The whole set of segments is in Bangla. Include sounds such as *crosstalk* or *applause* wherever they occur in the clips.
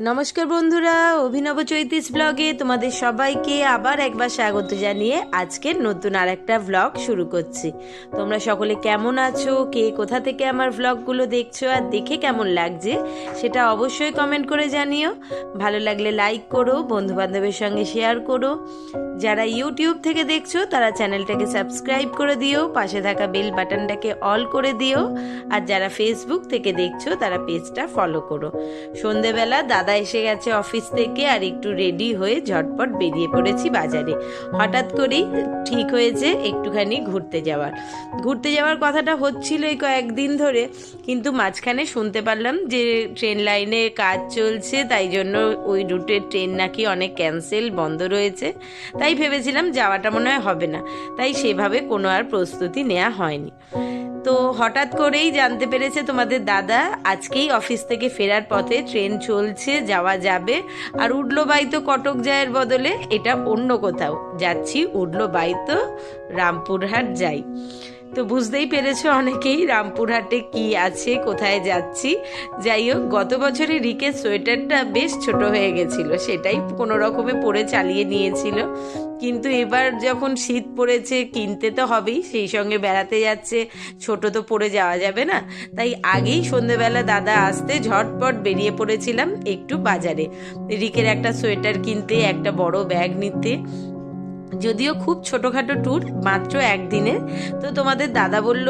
নমস্কার বন্ধুরা, অভিনব চৈতিস ব্লগে তোমাদের সবাইকে আবার একবার স্বাগত জানিয়ে আজকের নতুন আর একটা ব্লগ শুরু করছি। তোমরা সকলে কেমন আছো? কে কোথা থেকে আমার ব্লগগুলো দেখছ? আর দেখে কেমন লাগছে? সেটা অবশ্যই কমেন্ট করে জানিও। ভালো লাগলে লাইক করো বন্ধু বান্ধবের সঙ্গে শেয়ার করো। যারা ইউটিউব থেকে দেখছ, তারা চ্যানেলটাকে সাবস্ক্রাইব করে দিও, পাশে থাকা বেল বাটনটাকে অল করে দিও। আর যারা ফেসবুক থেকে দেখছ, তারা পেজটা ফলো করো। সন্ধেবেলা দাদা এসে গেছে অফিস থেকে আর একটু রেডি হয়ে ঝটপট বেরিয়ে পড়েছি বাজারে। হঠাৎ করেই ঠিক হয়েছে একটুখানি ঘুরতে যাওয়ার। ঘুরতে যাওয়ার কথাটা হচ্ছিল এই কয়েকদিন ধরে, কিন্তু মাঝখানে শুনতে পারলাম যে ট্রেন লাইনে কাজ চলছে, তাই জন্য ওই রুটের ট্রেন নাকি অনেক ক্যান্সেল বন্ধ রয়েছে। তাই ভেবেছিলাম যাওয়াটা মনে হয় হবে না। তাই সেভাবে কোনো আর প্রস্তুতি নেওয়া হয়নি। তো হঠাৎ করেই জানতে পেরেছে তোমাদের দাদা, আজকেই অফিস থেকে ফেরার পথে ট্রেন চলছে, যাওয়া যাবে। আর উডলো বাইতো কটক যায়ের বদলে, এটা অন্য কোথাও। যাচ্ছি উডলো বাইতো রামপুরহাট যাই। তো বুঝতেই পেরেছ অনেকেই রামপুরহাটে কি আছে, কোথায় যাচ্ছি। যাই হোক, গত বছরে রিকের সোয়েটারটা বেশ ছোট হয়ে গেছিল, সেটাই কোনো রকমে পরে চালিয়ে নিয়েছিল। কিন্তু এবার যখন শীত পড়েছে, কিনতে তো হবেই, সেই সঙ্গে বেড়াতে যাচ্ছে। ছোট তো পড়ে যাওয়া যাবে না। তাই আগেই সন্ধেবেলা দাদা আসতে ঝটপট বেরিয়ে পড়েছিলাম একটু বাজারে। রিকের একটা সোয়েটার কিনতে, একটা বড় ব্যাগ নিতে। যদিও খুব ছোটোখাটো ট্যুর মাত্র একদিনের তো তোমাদের দাদা বলল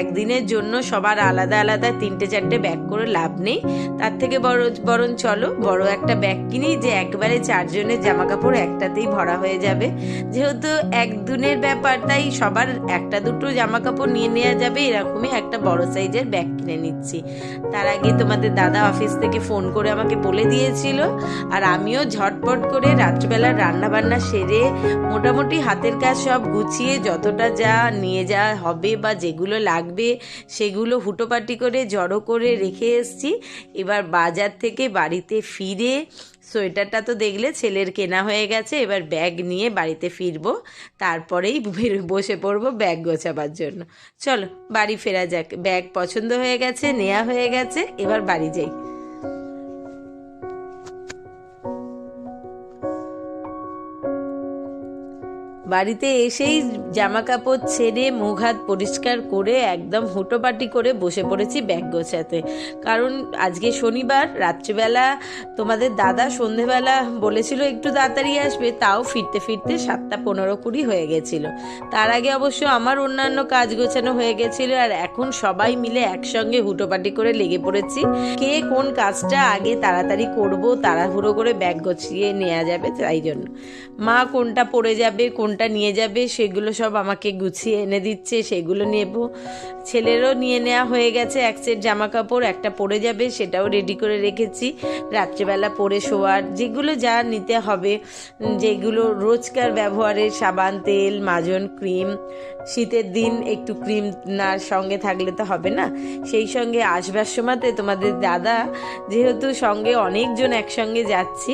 একদিনের জন্য সবার আলাদা আলাদা তিনটে চারটে ব্যাগ করে লাভ নেই। তার থেকে বড় বরং চলো, বড় একটা ব্যাগ কিনি যে একবারে চারজনের জামা কাপড় একটাতেই ভরা হয়ে যাবে। যেহেতু একদিনের ব্যাপার, তাই সবার একটা দুটো জামা কাপড় নিয়ে নেওয়া যাবে। এরকমই একটা বড় সাইজের ব্যাগ কিনে নিচ্ছি। তার আগে তোমাদের দাদা অফিস থেকে ফোন করে আমাকে বলে দিয়েছিল আর আমিও ঝটপট করে রাত্রিবেলার রান্নাবান্না সেরে মোটামুটি হাতের কাজ সব গুছিয়ে যতটা যা নিয়ে যাওয়া হবে বা যেগুলো লাগবে সেগুলো হুটোপাটি করে জড়ো করে রেখে এসছি। এবার বাজার থেকে বাড়িতে ফিরে সোয়েটারটা তো দেখলে ছেলের কেনা হয়ে গেছে, এবার ব্যাগ নিয়ে বাড়িতে ফিরবো। তারপরেই বসে পড়ব ব্যাগ গোছাবার জন্য। চলো, বাড়ি ফেরা যাক। ব্যাগ পছন্দ হয়ে গেছে নেওয়া হয়ে গেছে, এবার বাড়ি যাই। বাড়িতে এসেই জামা কাপড় ছেড়ে মুখ হাত পরিষ্কার করে একদম হুটোপাটি করে বসে পড়েছি ব্যাগ গোছাতে। কারণ আজকে শনিবার, রাত্রিবেলা তোমাদের দাদা সন্ধেবেলা বলেছিল একটু তাড়াতাড়ি আসবে, তাও ফিরতে ফিরতে সাতটা পনেরো কুড়ি হয়ে গেছিল। তার আগে অবশ্য আমার অন্যান্য কাজ গোছানো হয়ে গেছিল আর এখন সবাই মিলে একসঙ্গে হুটোপাটি করে লেগে পড়েছি। কে কোন কাজটা আগে তাড়াতাড়ি করব, তাড়াহুড়ো করে ব্যাগ গুছিয়ে নেওয়া যাবে তাই জন্য। মা কোনটা পড়ে যাবে কোনটা নিয়ে যাবে, সেগুলো সব আমাকে গুছিয়ে এনে দিচ্ছে, সেগুলো নেব। ছেলেরও নিয়ে নেওয়া হয়ে গেছে, এক সেট জামা কাপড় একটা পরে যাবে, সেটাও রেডি করে রেখেছি। রাত্রেবেলা পরে শোয়ার, যেগুলো যা নিতে হবে যেগুলো রোজকার ব্যবহারের সাবান, তেল, মাজন, ক্রিম শীতের দিন একটু ক্রিম না সঙ্গে থাকলে তো হবে না। সেই সঙ্গে আসবার সময়তে তোমাদের দাদা যেহেতু সঙ্গে অনেকজন একসঙ্গে যাচ্ছি,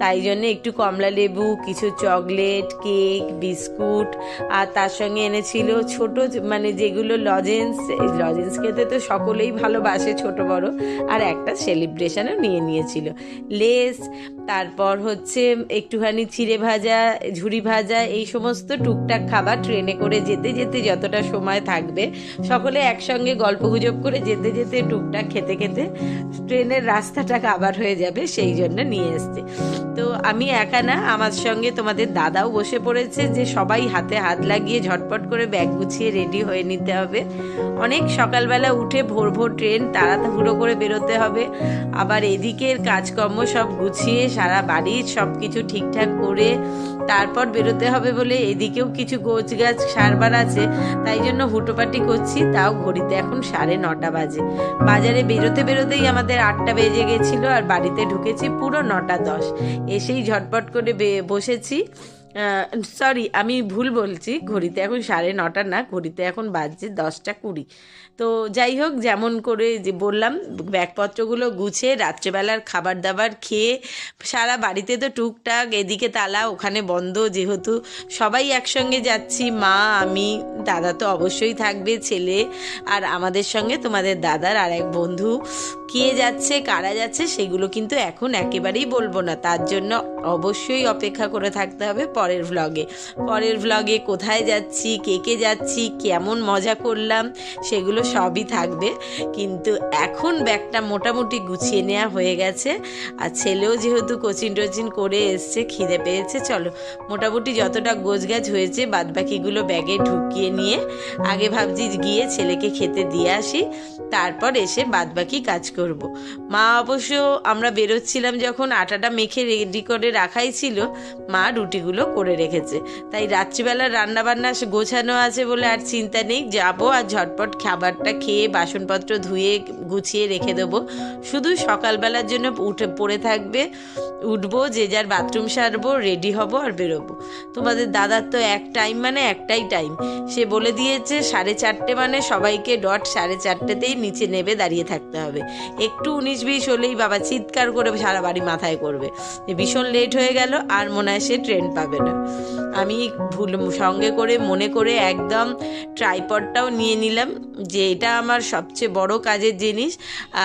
তাই জন্য একটু কমলা লেবু, কিছু চকলেট, কেক, বিস্কুট, আর তার সঙ্গে এনেছিল ছোট মানে যেগুলো লজেন্স, এই লজেন্স খেতে তো সকলেই ভালোবাসে ছোট বড়, আর একটা সেলিব্রেশনও নিয়ে নিয়েছিল। লেস, তারপর হচ্ছে একটুখানি চিড়ে ভাজা, ঝুড়ি ভাজা, এই সমস্ত টুকটাক খাবার ট্রেনে করে যেতে যেতে যতটা সময় থাকবে, সকলে একসঙ্গে গল্প গুজব করে যেতে যেতে টুকটাক খেতে খেতে ট্রেনের রাস্তাটা কাবার হয়ে যাবে, সেই জন্য নিয়ে এসছে। তো আমি একা না, আমার সঙ্গে তোমাদের দাদাও বসে পড়েছে যে সবাই হাতে হাত লাগিয়ে ঝটপট করে ব্যাগ গুছিয়ে রেডি হয়ে নিতে হবে। অনেক সকালবেলা উঠে ভোর ভোর ট্রেন তাড়াহুড়ো করে বেরোতে হবে। আবার এদিকের কাজকর্ম সব গুছিয়ে সারা বাড়ির সব কিছু ঠিকঠাক করে তারপর বেরোতে হবে বলে এদিকেও কিছু গোছ গাছ, সারবার আছে, তাই জন্য হুটোপাটি করছি, তাও ঘড়িতে এখন সাড়ে নটা বাজে। বাজারে বেরোতে বেরোতেই আমাদের আটটা বেজে গেছিল আর বাড়িতে ঢুকেছি পুরো নটা দশ। এসেই ঝটপট করে বসেছি। সরি আমি ভুল বলছি, ঘড়িতে এখন সাড়ে নটা না, ঘড়িতে এখন বাজছে দশটা কুড়ি। তো যাই হোক, যেমন করে যে বললাম, ব্যাগপত্রগুলো গুছে রাত্রেবেলার খাবার দাবার খেয়ে সারা বাড়িতে তো টুকটাক এদিকে তালা, ওখানে বন্ধ, যেহেতু সবাই একসঙ্গে যাচ্ছি, মা, আমি, দাদা তো অবশ্যই থাকবে, ছেলে আর আমাদের সঙ্গে তোমাদের দাদার আর এক বন্ধু। কে যাচ্ছে, কারা যাচ্ছে, সেগুলো কিন্তু এখন একেবারেই বলব না, তার জন্য অবশ্যই অপেক্ষা করে থাকতে হবে পরের ভ্লগে পরের ভ্লগে কোথায় যাচ্ছি, কে কে যাচ্ছি, কেমন মজা করলাম, সেগুলো সবই থাকবে। কিন্তু এখন ব্যাগটা মোটামুটি গুছিয়ে নেওয়া হয়ে গেছে। আর ছেলেও যেহেতু কোচিন টোচিন করে এসছে, খিদে পেয়েছে, চলো। মোটামুটি যতটা গোছগাছ হয়েছে, বাদবাকিগুলো ব্যাগে ঢুকিয়ে নিয়ে আগে ভাবছি গিয়ে ছেলেকে খেতে দিয়ে আসি, তারপর এসে বাদবাকি কাজ করব। মা অবশ্য আমরা বেরোচ্ছিলাম যখন আটাটা মেখে রেডি করে রাখাই ছিল, মা রুটিগুলো করে রেখেছে। তাই রাত্রিবেলা রান্নাবান্না গোছানো আছে বলে আর চিন্তা নেই। যাব আর ঝটপট খাবারটা খেয়ে বাসনপত্র ধুয়ে গুছিয়ে রেখে দেবো। শুধু সকালবেলার জন্য উঠে পড়ে থাকবে। উঠবো, যে যার বাথরুম সারবো, রেডি হব আর বেরোবো। তোমাদের দাদার তো এক টাইম মানে একটাই টাইম। সে বলে দিয়েছে, সাড়ে চারটে মানে সবাইকে ডট সাড়ে চারটেতেই নিচে নেবে, দাঁড়িয়ে থাকতে হবে। একটু উনিশ বিশ হলেই বাবা চিৎকার করে সারা বাড়ি মাথায় করবে। ভীষণ লেট হয়ে গেল, আর মনে হয় সে ট্রেন পাবে না। আমি ভুল সঙ্গে করে, মনে করে একদম ট্রাইপডটাও নিয়ে নিলাম যে এটা আমার সবচেয়ে বড় কাজের জিনিস।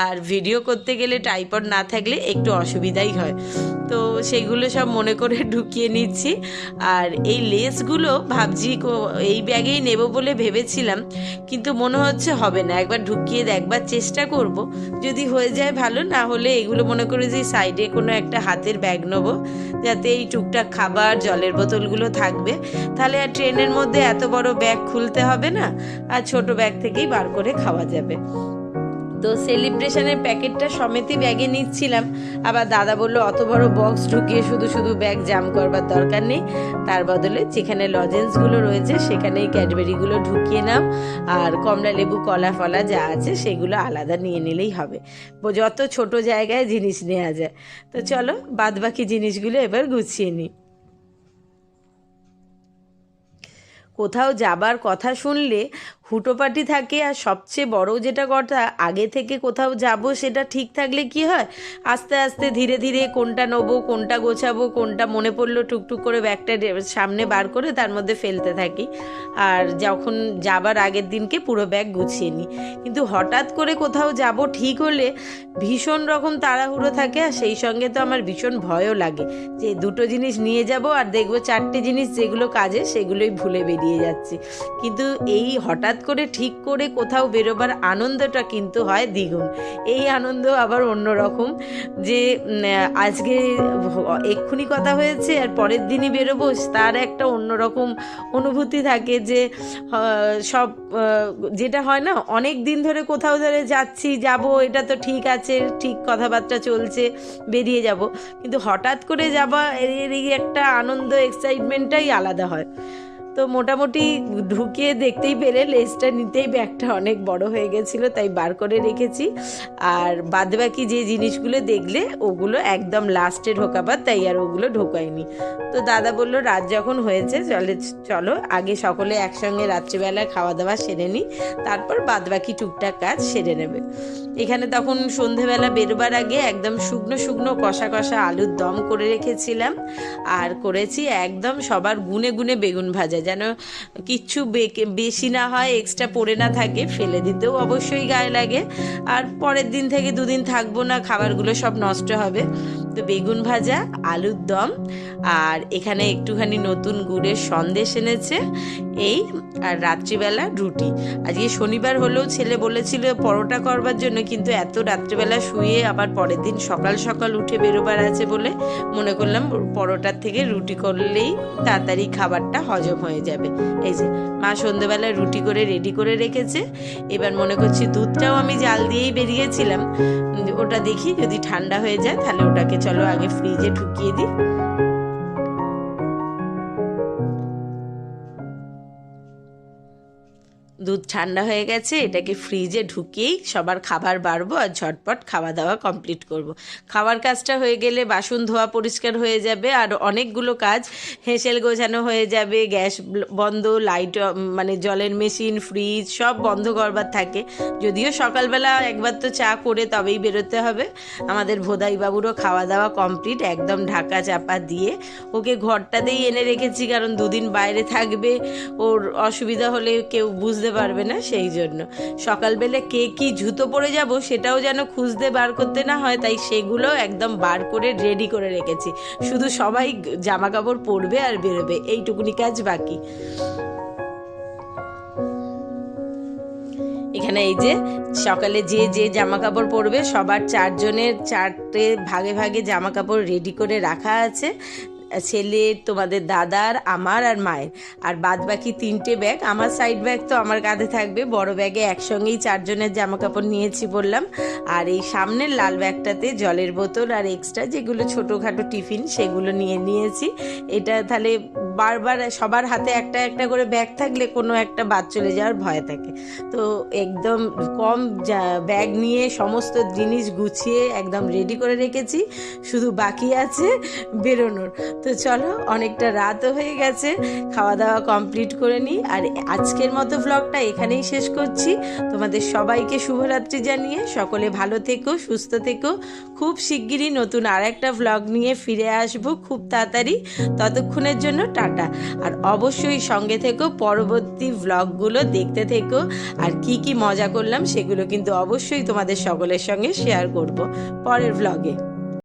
আর ভিডিও করতে গেলে ট্রাইপড না থাকলে একটু অসুবিধাই হয়। তো সেগুলো সব মনে করে *laughs* ঢুকিয়ে নিচ্ছি। আর এই লেসগুলো ভাবছি এই ব্যাগেই নেব বলে ভেবেছিলাম, কিন্তু মনে হচ্ছে হবে না। একবার ঢুকিয়ে দেখবার চেষ্টা করব। যদি হয়ে যায় ভালো, না হলে এগুলো মনে করে যে সাইডে কোনো একটা হাতের ব্যাগ নেব, যাতে এই টুকটাক খাবার, জলের বোতলগুলো থাকবে। তাহলে আর ট্রেনের মধ্যে এত বড় ব্যাগ খুলতে হবে না, আর ছোট ব্যাগ থেকেই বার করে খাওয়া যাবে। তো সেলিব্রেশনের প্যাকেটটা সমেতই ব্যাগে নিচ্ছিলাম। আবার দাদা বলল, অত বড় বক্স ঢুকিয়ে শুধু শুধু ব্যাগ জাম করবার দরকার নেই। তার বদলে যেখানে লজেন্সগুলো রয়েছে, সেখানেই ক্যাডবেরিগুলো ঢুকিয়ে নাও। আর কমলা লেবু, কলা ফলা যা আছে, সেগুলো আলাদা নিয়ে নিলেই হবে। যত ছোট জায়গায় জিনিস নেওয়া যায়। তো চলো, বাদবাকি জিনিসগুলো এবার গুছিয়ে নিই। কোথাও যাবার কথা শুনলে হুটোপাটি থাকে আর সবচেয়ে বড় যেটা কথা, আগে থেকে কোথাও যাব সেটা ঠিক থাকলে কি হয়? আস্তে আস্তে ধীরে ধীরে কোনটা নেব, কোনটা গোছাবো, কোনটা মনে পড়ল টুকটুক করে ব্যাগটা সামনে বার করে তার মধ্যে ফেলতে থাকি। আর যখন যাবার আগের দিনকে পুরো ব্যাগ গুছিয়ে নিই। কিন্তু হঠাৎ করে কোথাও যাব ঠিক হলে ভীষণ রকম তাড়াহুড়ো থাকে আর সেই সঙ্গে তো আমার ভীষণ ভয়ও লাগে। যে দুটো জিনিস নিয়ে যাব আর দেখব চারটে জিনিস যেগুলো কাজে সেগুলোই ভুলে বেরিয়ে যাচ্ছি। কিন্তু এই হঠাৎ করে ঠিক করে কোথাও বেরোবার আনন্দটা কিন্তু হয় দ্বিগুণ। এই আনন্দ আবার অন্যরকম যে আজকে এক্ষুনি কথা হয়েছে আর পরের দিনই বেরোবো, তার একটা অন্যরকম অনুভূতি থাকে যে সব যেটা হয় না, অনেক দিন ধরে কোথাও ধরে যাচ্ছি, যাব, এটা তো ঠিক আছে, ঠিক কথাবার্তা চলছে, বেরিয়ে যাব। কিন্তু হঠাৎ করে যাবা এর একটা আনন্দ এক্সাইটমেন্টটাই আলাদা হয়। তো মোটামুটি ঢুকিয়ে দেখতেই পেরে লেসটা নিতেই ব্যাগটা অনেক বড় হয়ে গেছিল, তাই বার করে রেখেছি। আর বাদবাকি যে জিনিসগুলো দেখলে, ওগুলো একদম লাস্টে ঢোকাবার, তাই আর ওগুলো ঢোকায়নি তো দাদা বলল, রাত যখন হয়েছে, চলে, চলো, আগে সকলে একসঙ্গে রাত্রিবেলা খাওয়া দাওয়া সেরে নিই তারপর বাদবাকি টুকটাক কাজ সেরে নেবে। এখানে তখন সন্ধেবেলা বেরোবার আগে একদম শুকনো শুকনো, কষা কষা আলুর দম করে রেখেছিলাম। আর করেছি একদম সবার গুনে গুনে বেগুন ভাজা যেন কিচ্ছু বেশি না হয় এক্সট্রা পড়ে না থাকে, ফেলে দিতেও অবশ্যই গায়ে লাগে। আর পরের দিন থেকে দুদিন থাকব না, খাবারগুলো সব নষ্ট হবে। তো বেগুন ভাজা, আলুর দম, আর এখানে একটুখানি নতুন গুড়ের সন্দেশ এনেছে, এই আর রাত্রিবেলা রুটি। আজকে শনিবার হলেও ছেলে বলেছিল পরোটা করবার জন্য, কিন্তু এত রাত্রিবেলা শুয়ে আবার পরের দিন সকাল সকাল উঠে বেরোবার আছে বলে মনে করলাম, পরোটার থেকে রুটি করলেই তাড়াতাড়ি খাবারটা হজম হয়ে যাবে। এই যে, মা সন্ধেবেলা রুটি করে রেডি করে রেখেছে। এবার মনে করছি দুধটাও আমি জাল দিয়েই বেরিয়েছিলাম। ওটা দেখি যদি ঠান্ডা হয়ে যায় তাহলে ওটাকে চলো আগে ফ্রিজে ঢুকিয়ে দিই। দুধ ঠান্ডা হয়ে গেছে, এটাকে ফ্রিজে ঢুকিয়েই সবার খাবার বাড়বো আর ঝটপট খাওয়া দাওয়া কমপ্লিট করব। খাওয়ার কাজটা হয়ে গেলে বাসন ধোয়া পরিষ্কার হয়ে যাবে আর অনেকগুলো কাজ হেঁসেল গোছানো হয়ে যাবে, গ্যাস বন্ধ, লাইট মানে জলের মেশিন, ফ্রিজ সব বন্ধ করবার থাকে। যদিও সকালবেলা একবার তো চা করে তবেই বেরোতে হবে। আমাদের ভোদাই বাবুরও খাওয়া দাওয়া কমপ্লিট, একদম ঢাকা চাপা দিয়ে। ওকে ঘরটাতেই এনে রেখেছি কারণ দুদিন বাইরে থাকবে। ওর অসুবিধা হলে কেউ বুঝতে পারবে না সেই জন্য। সকালবেলা কে কি জুতো পরে যাব সেটাও যেন খুঁজতে বার করতে না হয়, তাই সেগুলো একদম বার করে রেডি করে রেখেছি। শুধু সবাই জামা কাপড় পরবে আর বেরোবে, এইটুকুনি কাজ বাকি। এখানে এই যে, সকালে যে যে জামা কাপড় পরবে, সবার চারজনের চারটে ভাগে ভাগে জামা কাপড় রেডি করে রাখা আছে। ছেলে তোমাদের দাদার, আমার আর মায়ের। আর বাদ বাকি তিনটে ব্যাগ আমার সাইড ব্যাগ তো আমার কাঁধে থাকবে। বড় ব্যাগে একসঙ্গেই চারজনের জামা কাপড় নিয়েছি বললাম। আর এই সামনের লাল ব্যাগটাতে জলের বোতল আর এক্সট্রা যেগুলো ছোটোখাটো টিফিন সেগুলো নিয়ে নিয়েছি। এটা তাহলে বারবার সবার হাতে একটা একটা করে ব্যাগ থাকলে কোনো একটা বাদ চলে যাওয়ার ভয় থাকে। তো একদম কম ব্যাগ নিয়ে সমস্ত জিনিস গুছিয়ে একদম রেডি করে রেখেছি, শুধু বাকি আছে বেরোনোর। তো চলো, অনেকটা রাতও হয়ে গেছে খাওয়া দাওয়া কমপ্লিট করে নিই। আর আজকের মতো ব্লগটা এখানেই শেষ করছি। তোমাদের সবাইকে শুভরাত্রি জানিয়ে সকলে ভালো থেকো, সুস্থ থেকো। খুব শিগগিরই নতুন আর একটা ব্লগ নিয়ে ফিরে আসব খুব তাড়াতাড়ি। ততক্ষণের জন্য টাটা আর অবশ্যই সঙ্গে থেকো, পরবর্তী ব্লগগুলো দেখতে থেকো। আর কি কি মজা করলাম, সেগুলো কিন্তু অবশ্যই তোমাদের সকলের সঙ্গে শেয়ার করব পরের ব্লগে